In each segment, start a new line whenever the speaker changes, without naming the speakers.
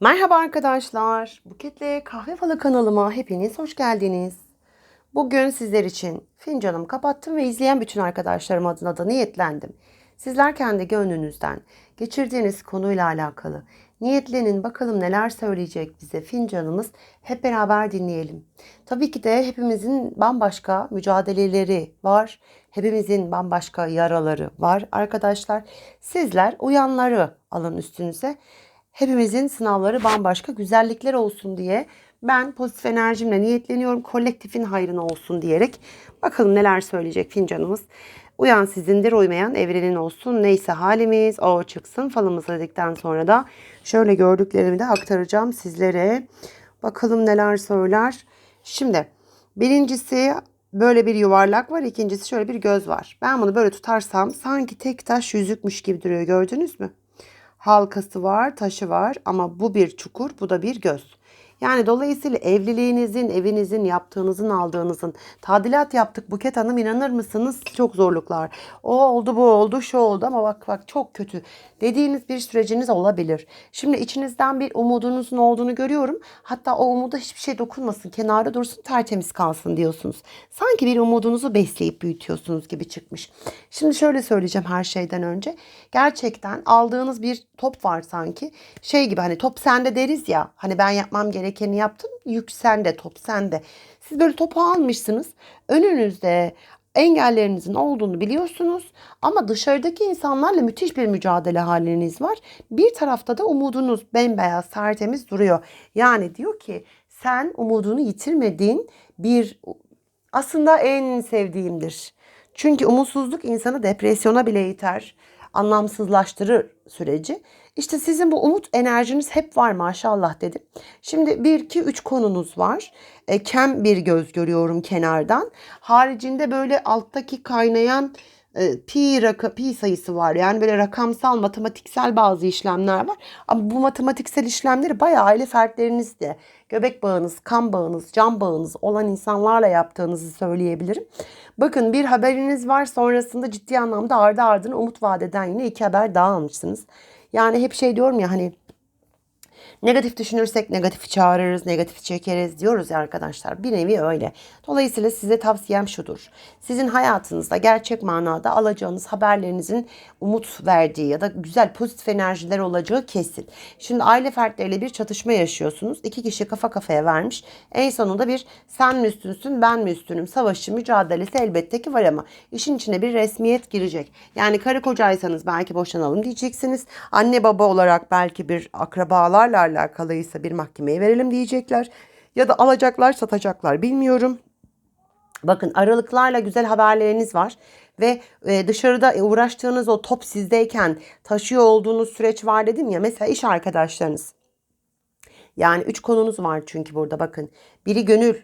Merhaba arkadaşlar. Buketle Kahve Falı kanalıma hepiniz hoş geldiniz. Bugün sizler için fincanımı kapattım ve izleyen bütün arkadaşlarım adına da niyetlendim. Sizler kendi gönlünüzden geçirdiğiniz konuyla alakalı niyetlenin bakalım neler söyleyecek bize fincanımız hep beraber dinleyelim. Tabii ki de hepimizin bambaşka mücadeleleri var. Hepimizin bambaşka yaraları var arkadaşlar. Sizler uyanları alın üstünüze. Hepimizin sınavları bambaşka güzellikler olsun diye ben pozitif enerjimle niyetleniyorum. Kolektifin hayrına olsun diyerek. Bakalım neler söyleyecek fincanımız. Uyan sizindir, uymayan evrenin olsun. Neyse halimiz o çıksın. Falımızı dedikten sonra da şöyle gördüklerimi de aktaracağım sizlere. Bakalım neler söyler. Şimdi birincisi böyle bir yuvarlak var. ikincisi şöyle bir göz var. Ben bunu böyle tutarsam sanki tek taş yüzükmüş gibi duruyor. Gördünüz mü? Halkası var, taşı var ama bu bir çukur, bu da bir göz. Yani dolayısıyla evliliğinizin, evinizin, yaptığınızın, aldığınızın tadilat yaptık Buket Hanım inanır mısınız? Çok zorluklar. O oldu, bu oldu, şu oldu ama bak bak çok kötü dediğiniz bir süreciniz olabilir. Şimdi içinizden bir umudunuzun olduğunu görüyorum. Hatta o umuda hiçbir şey dokunmasın, kenarda dursun, tertemiz kalsın diyorsunuz. Sanki bir umudunuzu besleyip büyütüyorsunuz gibi çıkmış. Şimdi şöyle söyleyeceğim her şeyden önce. Gerçekten aldığınız bir top var sanki. Şey gibi hani top sende deriz ya. Hani ben yapmam gerekeni yaptım. Yük sende, top sende. Siz böyle topu almışsınız. Önünüzde engellerinizin olduğunu biliyorsunuz ama dışarıdaki insanlarla müthiş bir mücadele haliniz var. Bir tarafta da umudunuz bembeyaz, tertemiz duruyor. Yani diyor ki sen umudunu yitirmediğin bir aslında en sevdiğimdir. Çünkü umutsuzluk insanı depresyona bile iter, anlamsızlaştırır süreci. İşte sizin bu umut enerjiniz hep var maşallah dedim. Şimdi bir iki üç konunuz var. E, kem bir göz görüyorum kenardan. Haricinde böyle alttaki kaynayan e, pi, raka, pi sayısı var. Yani böyle rakamsal, matematiksel bazı işlemler var. Ama bu matematiksel işlemleri bayağı aile fertlerinizde, göbek bağınız, kan bağınız, can bağınız olan insanlarla yaptığınızı söyleyebilirim. Bakın bir haberiniz var sonrasında ciddi anlamda ardı ardına umut vadeden yine iki haber daha almışsınız. Yani hep şey diyorum ya hani Negatif düşünürsek negatifi çağırırız, negatifi çekeriz diyoruz ya arkadaşlar. Bir nevi öyle. Dolayısıyla size tavsiyem şudur. Sizin hayatınızda gerçek manada alacağınız haberlerinizin umut verdiği ya da güzel pozitif enerjiler olacağı kesin. Şimdi aile fertleriyle bir çatışma yaşıyorsunuz. İki kişi kafa kafaya vermiş. En sonunda bir sen mi üstünsün ben mi üstünüm savaşı mücadelesi elbette ki var ama işin içine bir resmiyet girecek. Yani karı kocaysanız belki boşanalım diyeceksiniz. Anne baba olarak belki bir akrabalarla alakalıysa bir mahkemeye verelim diyecekler. Ya da alacaklar satacaklar bilmiyorum. Bakın aralıklarla güzel haberleriniz var ve e, dışarıda uğraştığınız o top sizdeyken taşıyor olduğunuz süreç var dedim ya mesela iş arkadaşlarınız. Yani üç konunuz var çünkü burada bakın. Biri gönül,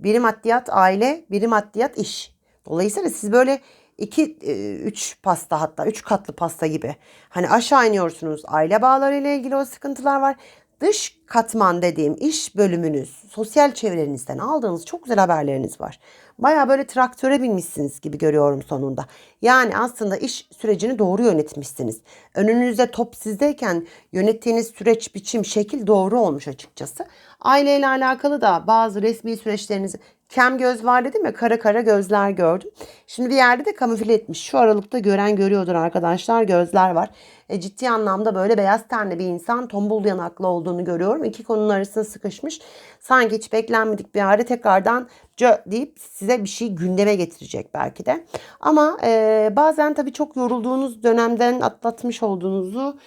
biri maddiyat aile, biri maddiyat iş. Dolayısıyla siz böyle iki, e, üç pasta hatta üç katlı pasta gibi. Hani aşağı iniyorsunuz aile bağları ile ilgili o sıkıntılar var. Dış katman dediğim iş bölümünüz, sosyal çevrenizden aldığınız çok güzel haberleriniz var. Baya böyle traktöre binmişsiniz gibi görüyorum sonunda. Yani aslında iş sürecini doğru yönetmişsiniz. Önünüzde top sizdeyken yönettiğiniz süreç, biçim, şekil doğru olmuş açıkçası. Aileyle alakalı da bazı resmi süreçlerinizi kem göz var dedim ya kara kara gözler gördüm. Şimdi bir yerde de kamufle etmiş. Şu aralıkta gören görüyordur arkadaşlar gözler var. E, ciddi anlamda böyle beyaz tenli bir insan tombul yanaklı olduğunu görüyorum. İki konunun arasında sıkışmış. Sanki hiç beklenmedik bir yerde tekrardan cö deyip size bir şey gündeme getirecek belki de. Ama e, bazen tabii çok yorulduğunuz dönemden atlatmış olduğunuzu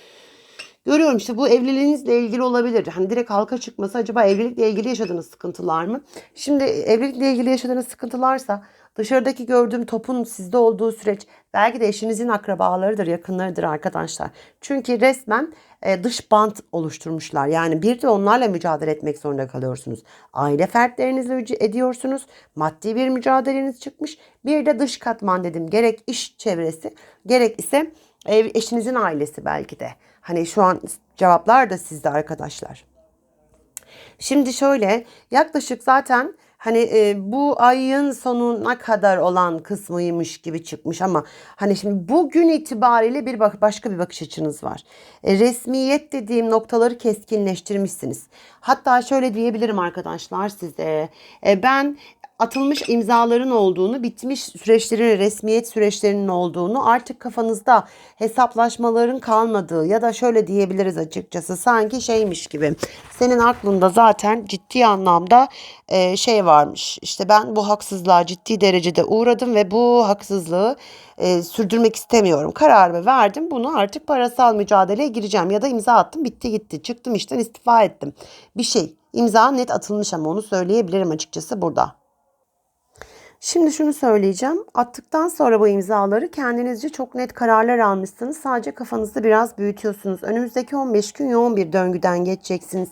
Görüyorum işte bu evliliğinizle ilgili olabilir. Hani direkt halka çıkması acaba evlilikle ilgili yaşadığınız sıkıntılar mı? Şimdi evlilikle ilgili yaşadığınız sıkıntılarsa dışarıdaki gördüğüm topun sizde olduğu süreç belki de eşinizin akrabalarıdır, yakınlarıdır arkadaşlar. Çünkü resmen e, dış bant oluşturmuşlar. Yani bir de onlarla mücadele etmek zorunda kalıyorsunuz. Aile fertlerinizle ediyorsunuz. Maddi bir mücadeleniz çıkmış. Bir de dış katman dedim. Gerek iş çevresi, gerek ise ev, eşinizin ailesi belki de. Hani şu an cevaplar da sizde arkadaşlar. Şimdi şöyle yaklaşık zaten hani e, bu ayın sonuna kadar olan kısmıymış gibi çıkmış ama hani şimdi bugün itibariyle bir bak başka bir bakış açınız var. E, resmiyet dediğim noktaları keskinleştirmişsiniz. Hatta şöyle diyebilirim arkadaşlar size. E, ben atılmış imzaların olduğunu, bitmiş süreçlerin, resmiyet süreçlerinin olduğunu, artık kafanızda hesaplaşmaların kalmadığı ya da şöyle diyebiliriz açıkçası sanki şeymiş gibi. Senin aklında zaten ciddi anlamda e, şey varmış. İşte ben bu haksızlığa ciddi derecede uğradım ve bu haksızlığı e, sürdürmek istemiyorum. Kararımı verdim. Bunu artık parasal mücadeleye gireceğim ya da imza attım. Bitti gitti. Çıktım işten istifa ettim. Bir şey. İmza net atılmış ama onu söyleyebilirim açıkçası burada. Şimdi şunu söyleyeceğim. Attıktan sonra bu imzaları kendinizce çok net kararlar almışsınız. Sadece kafanızda biraz büyütüyorsunuz. Önümüzdeki 15 gün yoğun bir döngüden geçeceksiniz.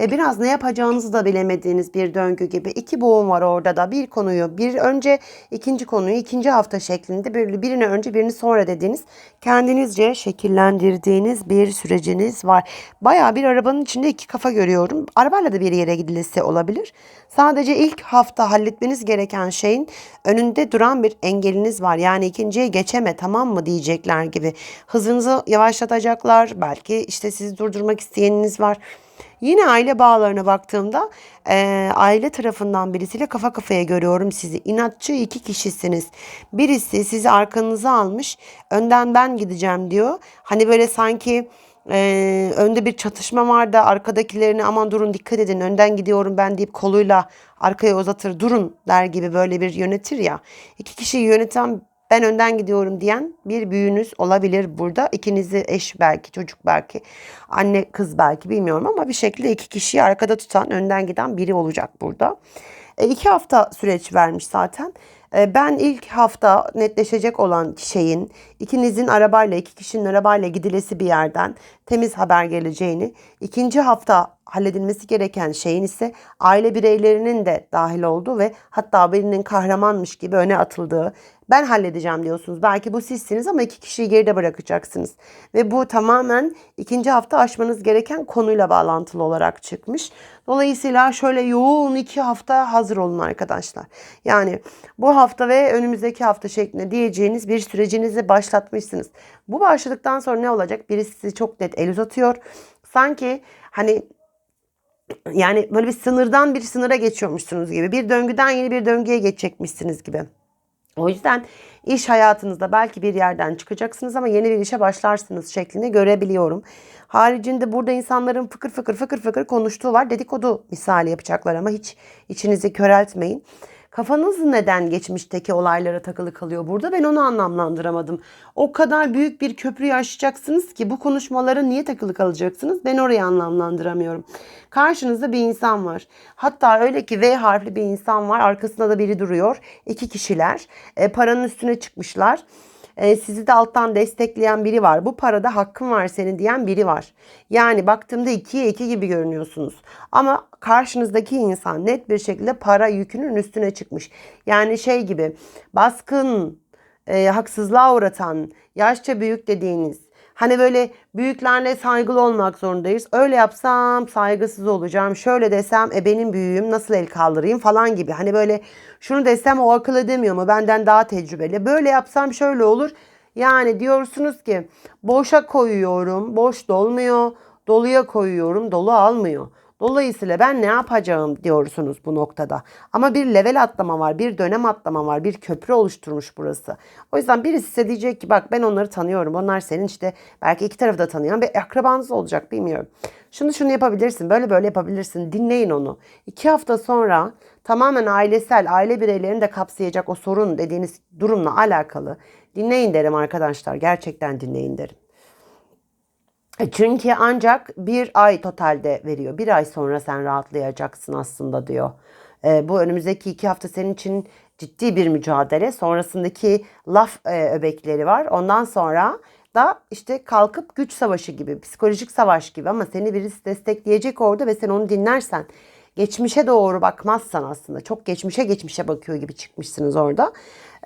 E, biraz ne yapacağınızı da bilemediğiniz bir döngü gibi. İki boğum var orada da. Bir konuyu bir önce ikinci konuyu ikinci hafta şeklinde bir, birini önce birini sonra dediğiniz kendinizce şekillendirdiğiniz bir süreciniz var. Baya bir arabanın içinde iki kafa görüyorum. Arabayla da bir yere gidilesi olabilir. Sadece ilk hafta halletmeniz gereken şeyin önünde duran bir engeliniz var. Yani ikinciye geçeme tamam mı diyecekler gibi. Hızınızı yavaşlatacaklar. Belki işte sizi durdurmak isteyeniniz var. Yine aile bağlarına baktığımda e, aile tarafından birisiyle kafa kafaya görüyorum sizi. İnatçı iki kişisiniz. Birisi sizi arkanıza almış. Önden ben gideceğim diyor. Hani böyle sanki e, önde bir çatışma var da arkadakilerini aman durun dikkat edin önden gidiyorum ben deyip koluyla arkaya uzatır durun der gibi böyle bir yönetir ya. İki kişiyi yöneten ben önden gidiyorum diyen bir büyüğünüz olabilir burada. İkinizi eş belki, çocuk belki, anne kız belki bilmiyorum ama bir şekilde iki kişiyi arkada tutan, önden giden biri olacak burada. E, iki hafta süreç vermiş zaten. E, ben ilk hafta netleşecek olan şeyin ikinizin arabayla, iki kişinin arabayla gidilesi bir yerden temiz haber geleceğini, ikinci hafta halledilmesi gereken şeyin ise aile bireylerinin de dahil olduğu ve hatta birinin kahramanmış gibi öne atıldığı ben halledeceğim diyorsunuz. Belki bu sizsiniz ama iki kişiyi geride bırakacaksınız. Ve bu tamamen ikinci hafta aşmanız gereken konuyla bağlantılı olarak çıkmış. Dolayısıyla şöyle yoğun iki hafta hazır olun arkadaşlar. Yani bu hafta ve önümüzdeki hafta şeklinde diyeceğiniz bir sürecinizi başlatmışsınız. Bu başladıktan sonra ne olacak? Birisi sizi çok net el uzatıyor. Sanki hani yani böyle bir sınırdan bir sınıra geçiyormuşsunuz gibi. Bir döngüden yeni bir döngüye geçecekmişsiniz gibi. O yüzden iş hayatınızda belki bir yerden çıkacaksınız ama yeni bir işe başlarsınız şeklinde görebiliyorum. Haricinde burada insanların fıkır fıkır fıkır fıkır konuştuğu var. Dedikodu misali yapacaklar ama hiç içinizi köreltmeyin. Kafanız neden geçmişteki olaylara takılı kalıyor burada? Ben onu anlamlandıramadım. O kadar büyük bir köprüyü aşacaksınız ki bu konuşmalara niye takılı kalacaksınız? Ben orayı anlamlandıramıyorum. Karşınızda bir insan var. Hatta öyle ki V harfli bir insan var. Arkasında da biri duruyor. İki kişiler. E, paranın üstüne çıkmışlar e, sizi de alttan destekleyen biri var. Bu parada hakkın var senin diyen biri var. Yani baktığımda ikiye iki gibi görünüyorsunuz. Ama karşınızdaki insan net bir şekilde para yükünün üstüne çıkmış. Yani şey gibi baskın, e, haksızlığa uğratan, yaşça büyük dediğiniz, Hani böyle büyüklerle saygılı olmak zorundayız. Öyle yapsam saygısız olacağım. Şöyle desem e benim büyüğüm nasıl el kaldırayım falan gibi. Hani böyle şunu desem o akıl edemiyor mu? Benden daha tecrübeli. Böyle yapsam şöyle olur. Yani diyorsunuz ki boşa koyuyorum, boş dolmuyor. Doluya koyuyorum, dolu almıyor. Dolayısıyla ben ne yapacağım diyorsunuz bu noktada. Ama bir level atlama var, bir dönem atlama var, bir köprü oluşturmuş burası. O yüzden birisi size diyecek ki bak ben onları tanıyorum. Onlar senin işte belki iki tarafı da tanıyan bir akrabanız olacak bilmiyorum. Şunu şunu yapabilirsin, böyle böyle yapabilirsin. Dinleyin onu. İki hafta sonra tamamen ailesel, aile bireylerini de kapsayacak o sorun dediğiniz durumla alakalı dinleyin derim arkadaşlar. Gerçekten dinleyin derim. E, çünkü ancak bir ay totalde veriyor. Bir ay sonra sen rahatlayacaksın aslında diyor. E, bu önümüzdeki iki hafta senin için ciddi bir mücadele. Sonrasındaki laf e, öbekleri var. Ondan sonra da işte kalkıp güç savaşı gibi, psikolojik savaş gibi ama seni birisi destekleyecek orada ve sen onu dinlersen geçmişe doğru bakmazsan aslında çok geçmişe geçmişe bakıyor gibi çıkmışsınız orada.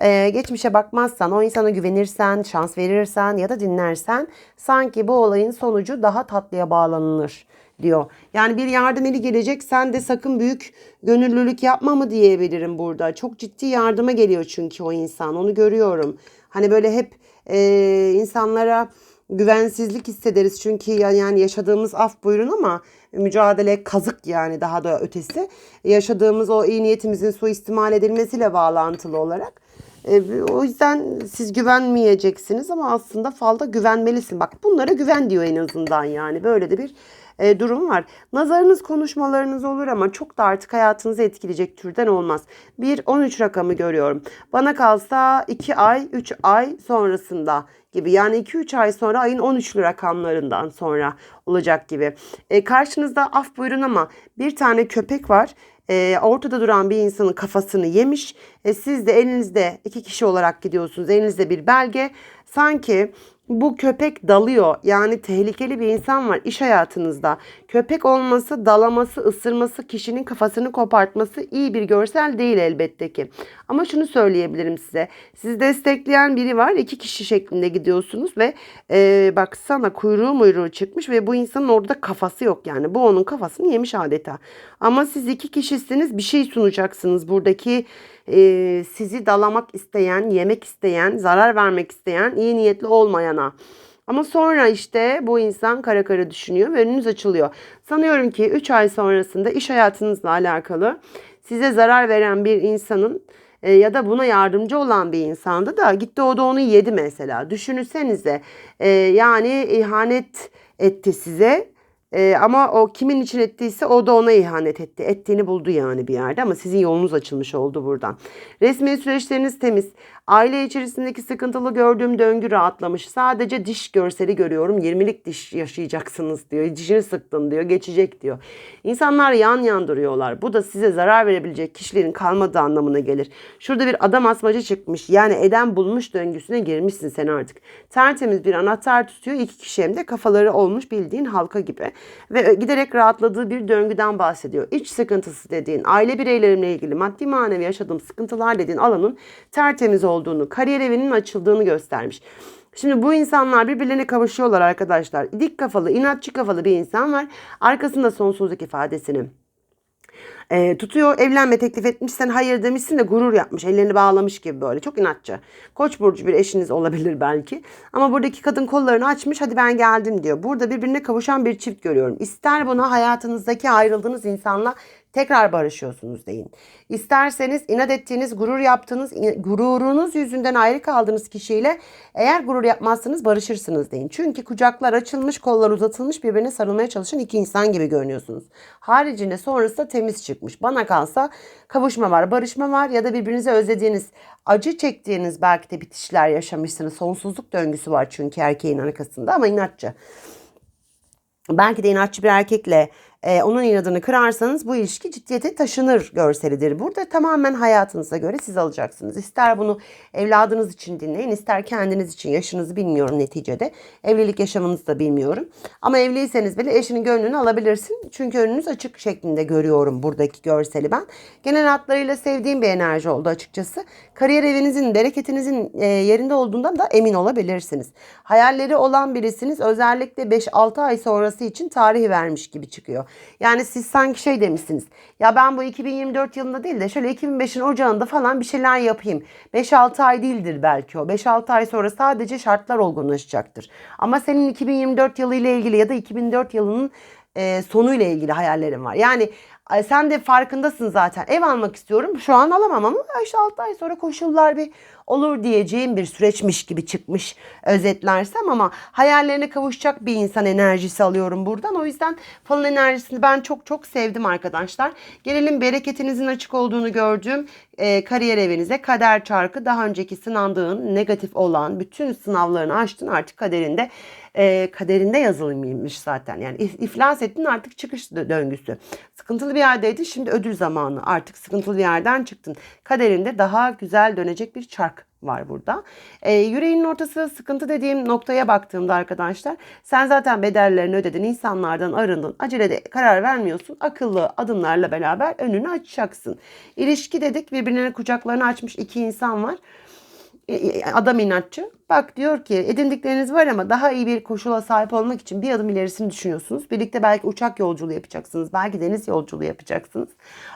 Ee, geçmişe bakmazsan, o insana güvenirsen, şans verirsen ya da dinlersen sanki bu olayın sonucu daha tatlıya bağlanılır diyor. Yani bir yardım eli gelecek sen de sakın büyük gönüllülük yapma mı diyebilirim burada. Çok ciddi yardıma geliyor çünkü o insan onu görüyorum. Hani böyle hep e, insanlara güvensizlik hissederiz çünkü ya- yani yaşadığımız af buyurun ama mücadele kazık yani daha da ötesi yaşadığımız o iyi niyetimizin suistimal edilmesiyle bağlantılı olarak e, o yüzden siz güvenmeyeceksiniz ama aslında falda güvenmelisin. Bak bunlara güven diyor en azından yani. Böyle de bir e, durum var. Nazarınız konuşmalarınız olur ama çok da artık hayatınızı etkileyecek türden olmaz. Bir 13 rakamı görüyorum. Bana kalsa 2 ay 3 ay sonrasında gibi. Yani 2-3 ay sonra ayın 13'lü rakamlarından sonra olacak gibi. E, karşınızda af buyurun ama bir tane köpek var e, ortada duran bir insanın kafasını yemiş. E, siz de elinizde iki kişi olarak gidiyorsunuz. Elinizde bir belge. Sanki bu köpek dalıyor. Yani tehlikeli bir insan var iş hayatınızda. Köpek olması, dalaması, ısırması, kişinin kafasını kopartması iyi bir görsel değil elbette ki. Ama şunu söyleyebilirim size. Sizi destekleyen biri var. iki kişi şeklinde gidiyorsunuz ve e, baksana kuyruğu muyruğu çıkmış ve bu insanın orada kafası yok yani. Bu onun kafasını yemiş adeta. Ama siz iki kişisiniz bir şey sunacaksınız. Buradaki e, sizi dalamak isteyen, yemek isteyen, zarar vermek isteyen, iyi niyetli olmayana. Ama sonra işte bu insan kara kara düşünüyor ve önünüz açılıyor. Sanıyorum ki 3 ay sonrasında iş hayatınızla alakalı size zarar veren bir insanın e, ya da buna yardımcı olan bir insandı da gitti o da onu yedi mesela. Düşünsenize e, yani ihanet etti size. Ee, ama o kimin için ettiyse o da ona ihanet etti. Ettiğini buldu yani bir yerde ama sizin yolunuz açılmış oldu buradan. Resmi süreçleriniz temiz. Aile içerisindeki sıkıntılı gördüğüm döngü rahatlamış. Sadece diş görseli görüyorum. 20'lik diş yaşayacaksınız diyor. Dişini sıktın diyor. Geçecek diyor. İnsanlar yan yan duruyorlar. Bu da size zarar verebilecek kişilerin kalmadığı anlamına gelir. Şurada bir adam asmacı çıkmış. Yani eden bulmuş döngüsüne girmişsin sen artık. Tertemiz bir anahtar tutuyor. İki kişi hem de kafaları olmuş bildiğin halka gibi. Ve giderek rahatladığı bir döngüden bahsediyor. İç sıkıntısı dediğin, aile bireylerimle ilgili maddi manevi yaşadığım sıkıntılar dediğin alanın tertemiz olduğunu, kariyer evinin açıldığını göstermiş. Şimdi bu insanlar birbirlerine kavuşuyorlar arkadaşlar. Dik kafalı, inatçı kafalı bir insan var. Arkasında sonsuzluk ifadesini e, tutuyor evlenme teklif etmişsen hayır demişsin de gurur yapmış ellerini bağlamış gibi böyle çok inatçı. Koç burcu bir eşiniz olabilir belki ama buradaki kadın kollarını açmış hadi ben geldim diyor. Burada birbirine kavuşan bir çift görüyorum. İster buna hayatınızdaki ayrıldığınız insanla tekrar barışıyorsunuz deyin. İsterseniz inat ettiğiniz, gurur yaptığınız, gururunuz yüzünden ayrı kaldığınız kişiyle eğer gurur yapmazsanız barışırsınız deyin. Çünkü kucaklar açılmış, kollar uzatılmış birbirine sarılmaya çalışan iki insan gibi görünüyorsunuz. Haricinde sonrası da temiz çıkmış. Bana kalsa kavuşma var, barışma var ya da birbirinizi özlediğiniz, acı çektiğiniz belki de bitişler yaşamışsınız. Sonsuzluk döngüsü var çünkü erkeğin arkasında ama inatçı. Belki de inatçı bir erkekle e, onun inadını kırarsanız bu ilişki ciddiyete taşınır görselidir. Burada tamamen hayatınıza göre siz alacaksınız. İster bunu evladınız için dinleyin, ister kendiniz için yaşınızı bilmiyorum neticede. Evlilik yaşamınızı da bilmiyorum. Ama evliyseniz bile eşinin gönlünü alabilirsin. Çünkü önünüz açık şeklinde görüyorum buradaki görseli ben. Genel hatlarıyla sevdiğim bir enerji oldu açıkçası. Kariyer evinizin, bereketinizin e, yerinde olduğundan da emin olabilirsiniz. Hayalleri olan birisiniz özellikle 5-6 ay sonrası için tarihi vermiş gibi çıkıyor. Yani siz sanki şey demişsiniz. Ya ben bu 2024 yılında değil de şöyle 2005'in ocağında falan bir şeyler yapayım. 5-6 ay değildir belki o. 5-6 ay sonra sadece şartlar olgunlaşacaktır. Ama senin 2024 yılı ile ilgili ya da 2004 yılının e, sonuyla ilgili hayallerin var. Yani e, sen de farkındasın zaten. Ev almak istiyorum. Şu an alamam ama 5-6 ay sonra koşullar bir olur diyeceğim bir süreçmiş gibi çıkmış özetlersem ama hayallerine kavuşacak bir insan enerjisi alıyorum buradan. O yüzden falın enerjisini ben çok çok sevdim arkadaşlar. Gelelim bereketinizin açık olduğunu gördüğüm e, kariyer evinize. Kader çarkı daha önceki sınandığın negatif olan bütün sınavlarını açtın artık kaderinde e, kaderinde yazılıymış zaten. Yani iflas ettin artık çıkış döngüsü. Sıkıntılı bir yerdeydin şimdi ödül zamanı. Artık sıkıntılı bir yerden çıktın. Kaderinde daha güzel dönecek bir çark var burada. Ee, yüreğinin ortası sıkıntı dediğim noktaya baktığımda arkadaşlar sen zaten bedellerini ödedin insanlardan arındın acelede karar vermiyorsun akıllı adımlarla beraber önünü açacaksın. İlişki dedik birbirlerine kucaklarını açmış iki insan var E, adam inatçı. Bak diyor ki edindikleriniz var ama daha iyi bir koşula sahip olmak için bir adım ilerisini düşünüyorsunuz. Birlikte belki uçak yolculuğu yapacaksınız. Belki deniz yolculuğu yapacaksınız.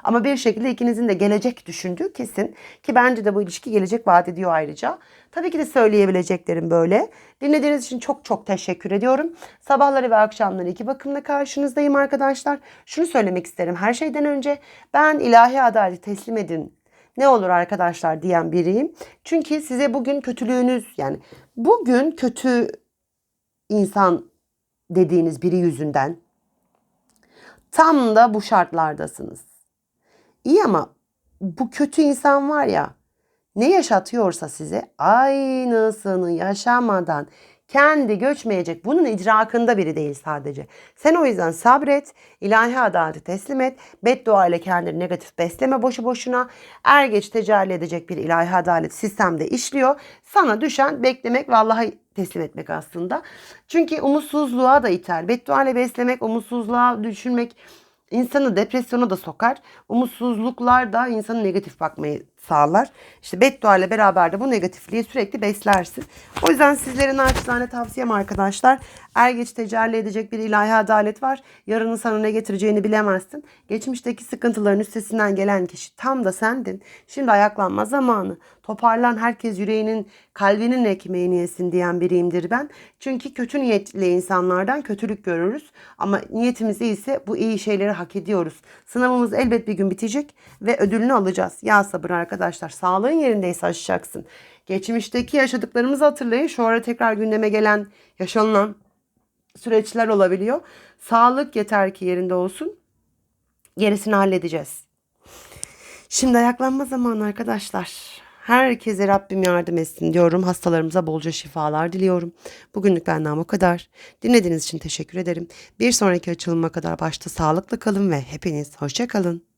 Ama bir şekilde ikinizin de gelecek düşündüğü kesin. Ki bence de bu ilişki gelecek vaat ediyor ayrıca. Tabii ki de söyleyebileceklerim böyle. Dinlediğiniz için çok çok teşekkür ediyorum. Sabahları ve akşamları iki bakımla karşınızdayım arkadaşlar. Şunu söylemek isterim her şeyden önce. Ben ilahi adaleti teslim edin ne olur arkadaşlar diyen biriyim. Çünkü size bugün kötülüğünüz yani bugün kötü insan dediğiniz biri yüzünden tam da bu şartlardasınız. İyi ama bu kötü insan var ya ne yaşatıyorsa size aynısını yaşamadan kendi göçmeyecek. Bunun idrakında biri değil sadece. Sen o yüzden sabret, ilahi adaleti teslim et, beddua ile kendini negatif besleme boşu boşuna. Er geç tecelli edecek bir ilahi adalet sistemde işliyor. Sana düşen beklemek ve Allah'a teslim etmek aslında. Çünkü umutsuzluğa da iter. Beddua ile beslemek, umutsuzluğa düşünmek insanı depresyona da sokar. Umutsuzluklar da insanı negatif bakmayı sağlar. İşte beddua ile beraber de bu negatifliği sürekli beslersin. O yüzden sizlere naçizane tavsiyem arkadaşlar. Er geç tecelli edecek bir ilahi adalet var. Yarının sana ne getireceğini bilemezsin. Geçmişteki sıkıntıların üstesinden gelen kişi tam da sendin. Şimdi ayaklanma zamanı. Toparlan herkes yüreğinin kalbinin ekmeğini yesin diyen biriyimdir ben. Çünkü kötü niyetli insanlardan kötülük görürüz. Ama niyetimiz iyiyse bu iyi şeyleri hak ediyoruz. Sınavımız elbet bir gün bitecek ve ödülünü alacağız. Ya sabır arkadaşlar. Sağlığın yerindeyse aşacaksın. Geçmişteki yaşadıklarımızı hatırlayın. Şu ara tekrar gündeme gelen, yaşanılan süreçler olabiliyor. Sağlık yeter ki yerinde olsun. Gerisini halledeceğiz. Şimdi ayaklanma zamanı arkadaşlar. Herkese Rabbim yardım etsin diyorum. Hastalarımıza bolca şifalar diliyorum. Bugünlük benden bu kadar. Dinlediğiniz için teşekkür ederim. Bir sonraki açılıma kadar başta sağlıklı kalın ve hepiniz hoşça kalın.